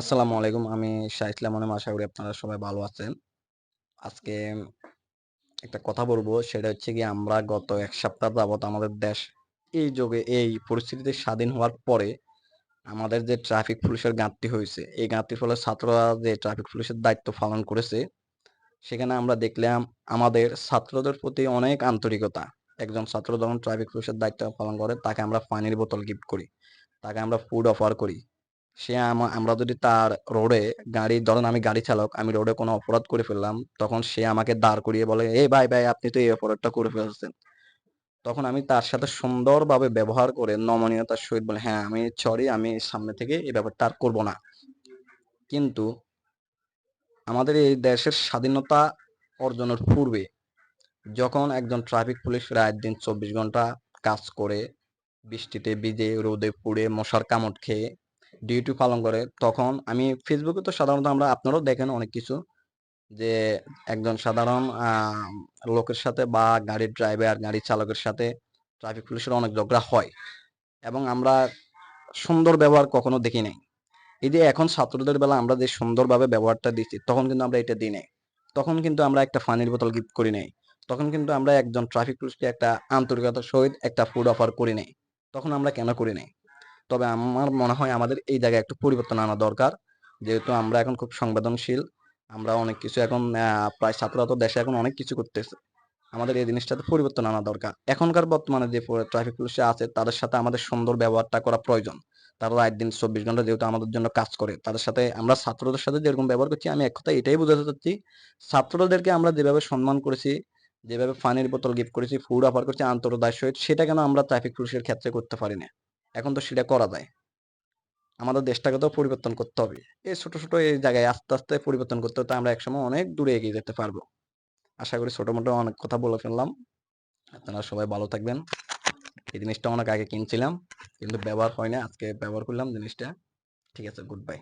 আসসালামু আলাইকুম। আমি শাহ ইসলাম মনে আশা করি আপনারা সবাই ভালো আছেন। আজকে একটা কথা বলব, সেটা হচ্ছে কি আমরা গত এক সপ্তাহ যাবত আমাদের দেশ এই যুগে, এই পরিস্থিতিতে স্বাধীন হওয়ার পরে আমাদের যে ট্রাফিক পুলিশের ঘাটতি হয়েছে, এই ঘাটতির ফলে ছাত্ররা যে ট্রাফিক পুলিশের দায়িত্ব পালন করেছে, সেখানে আমরা দেখলাম আমাদের ছাত্রদের প্রতি অনেক আন্তরিকতা। একজন ছাত্র যখন ট্রাফিক পুলিশের দায়িত্ব পালন করে, তাকে আমরা পানির বোতল গিফট করি, তাকে আমরা ফুড অফার করি। সে আমা- আমরা যদি তার রোডে গাড়ি, ধরেন আমি গাড়ি চালক, আমি রোডে কোনো অপরাধ করে ফেললাম, তখন সে আমাকে দাঁড় করিয়ে বলে, এই ভাই ভাই, আপনি তো এই অপরাধটা করে ফেলছেন। তখন আমি তার সাথে সুন্দরভাবে ব্যবহার করে নমনীয়তার সহিত বলে হ্যাঁ আমি সরি আমি সামনে থেকে এই ব্যাপারটা আর করব না। কিন্তু আমাদের এই দেশের স্বাধীনতা অর্জনের পূর্বে যখন একজন ট্রাফিক পুলিশ রাত দিন চব্বিশ ঘণ্টা কাজ করে, বৃষ্টিতে ভিজে, রোদে পুড়ে, মশার কামড় খেয়ে ডিউটি পালন করে, তখন আমি ফেসবুকে তো সাধারণত আমরা আপনারাও দেখেন অনেক কিছু যে একজন সাধারণ লোকের সাথে বা গাড়ির ড্রাইভার গাড়ি চালকের সাথে ট্রাফিক পুলিশের অনেক ঝগড়া হয় এবং আমরা সুন্দর ব্যবহার কখনো দেখি নাই। এই যে এখন ছাত্রদের বেলা আমরা যে সুন্দরভাবে ব্যবহারটা দিচ্ছি, তখন কিন্তু আমরা এটা দিই নাই। তখন কিন্তু আমরা একটা পানির বোতল গিফট করি নাই। তখন কিন্তু আমরা একজন ট্রাফিক পুলিশকে একটা আন্তরিকতার সহিত একটা ফুড অফার করি নাই। তখন আমরা কেন করি নাই? তবে আমার মনে হয় আমাদের এই জায়গায় একটু পরিবর্তন আনা দরকার। যেহেতু আমরা এখন খুব সংবেদনশীল, আমরা অনেক কিছু এখন প্রায় ছাত্ররা তো দেশে এখন অনেক কিছু করতেছে। আমাদের এই জিনিসটাতে পরিবর্তন আনা দরকার। এখনকার বর্তমানে যে ট্রাফিক পুলিশে আছে, তাদের সাথে আমাদের সুন্দর ব্যবহারটা করা প্রয়োজন। তারা রাত দিন চব্বিশ ঘণ্টা যেহেতু আমাদের জন্য কাজ করে, তাদের সাথে আমরা ছাত্রদের সাথে যেরকম ব্যবহার করছি, আমি এক কথা এটাই বোঝাতে চাচ্ছি, ছাত্রদেরকে আমরা যেভাবে সম্মান করেছি, যেভাবে পানির বোতল গিফট করেছি ফুড অফার করছি আন্তর্দায় সহিত, সেটা কেন আমরা ট্রাফিক পুলিশের ক্ষেত্রে করতে পারি না? এখন তো সেটা করা যায়। আমাদের দেশটাকে তো পরিবর্তন করতে হবে। এই ছোট ছোট এই জায়গায় আস্তে আস্তে পরিবর্তন করতে হতে আমরা একসময় অনেক দূরে এগিয়ে যেতে পারব। আশা করি ছোট মোটো অনেক কথা বলে ফেললাম। আপনারা সবাই ভালো থাকবেন। এই জিনিসটা অনেক আগে কিনছিলাম, কিন্তু ব্যবহার হয় না। আজকে ব্যবহার করলাম জিনিসটা। ঠিক আছে গুড বাই